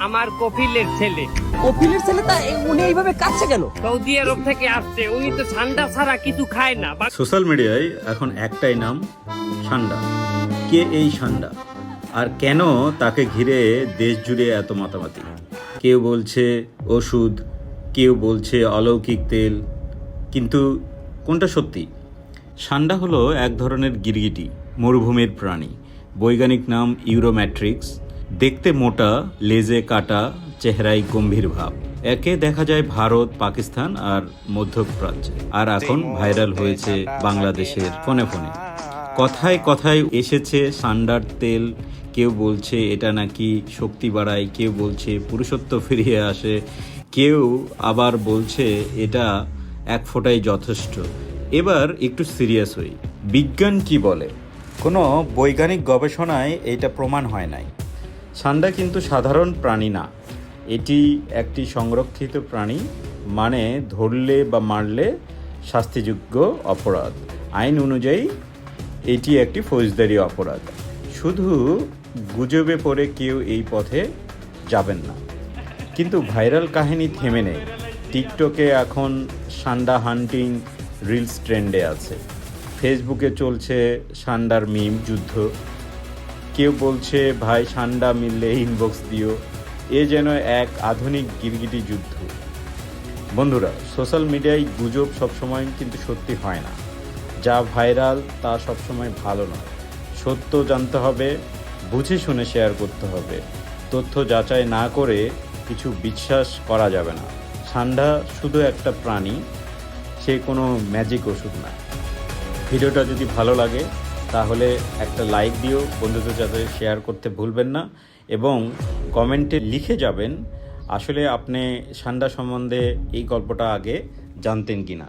আমার কপিলের ছেলে। কপিলের ছেলে তা উনি এইভাবে কাঁদছে কেন? সৌদি আরব থেকে আসছে উনি তো ঠান্ডা ছাড়া কিছু খায় না। বা- সোশ্যাল মিডিয়ায় এখন একটাই নাম সান্ডা কে এই সান্ডা আর কেন তাকে ঘিরে দেশ জুড়ে এত মাতামাতি? কেউ বলছে ওষুধ কেউ বলছে অলৌকিক তেল কিন্তু কোনটা সত্যি? সান্ডা হলো এক ধরনের গিরগিটি মরুভূমির প্রাণী। বৈজ্ঞানিক নাম ইউরোম্যাট্রিক্স। দেখতে মোটা, লেজে কাটা, চেহারায় গম্ভীর ভাব। একে দেখা যায় ভারত, পাকিস্তান আর মধ্যপ্রাচ্যে। আর এখন ভাইরাল হয়েছে বাংলাদেশের ফোনে ফোনে। কথায় কথায় এসেছে সান্ডার তেল। কেউ বলছে এটা নাকি শক্তি বাড়ায়, কেউ বলছে পুরুষত্ব ফিরিয়ে আসে, কেউ আবার বলছে এটা এক ফোঁটাই যথেষ্ট। এবার একটু সিরিয়াস হই। বিজ্ঞান কি বলে? কোনো বৈজ্ঞানিক গবেষণায় এটা প্রমাণ হয় নাই। সান্ডা কিন্তু সাধারণ প্রাণী না। এটি একটি সংরক্ষিত প্রাণী মানে ধরলে বা মারলে শাস্তিযোগ্য অপরাধ। আইন অনুযায়ী, এটি একটি ফৌজদারি অপরাধ। শুধু গুজবে পড়ে কেউ এই পথে যাবেন না। কিন্তু ভাইরাল কাহিনী থেমে নেই। টিকটকে এখন সান্ডা হান্টিং রিলস ট্রেন্ডে আছে। ফেসবুকে চলছে সান্ডার মিম যুদ্ধ। কেউ বলছে, ভাই সান্ডা মিললে ইনবক্স দিও। এ যেন এক আধুনিক গিরগিটি যুদ্ধ। বন্ধুরা সোশ্যাল মিডিয়ায় গুজব সবসময় কিন্তু সত্যি হয় না। যা ভাইরাল তা সবসময় ভালো নয়। সত্য জানতে হবে, বুঝে শুনে শেয়ার করতে হবে। তথ্য যাচাই না করে কিছু বিশ্বাস করা যাবে না। সান্ডা শুধু একটা প্রাণী, সে কোনো ম্যাজিক ওষুধ না। ভিডিওটা যদি ভালো লাগে তাহলে একটা লাইক দিও, বন্ধুদের সাথে শেয়ার করতে ভুলবেন না এবং কমেন্টে লিখে যাবেন, আসলে আপনি সান্ডা সম্বন্ধে এই গল্পটা আগে জানতেন কি না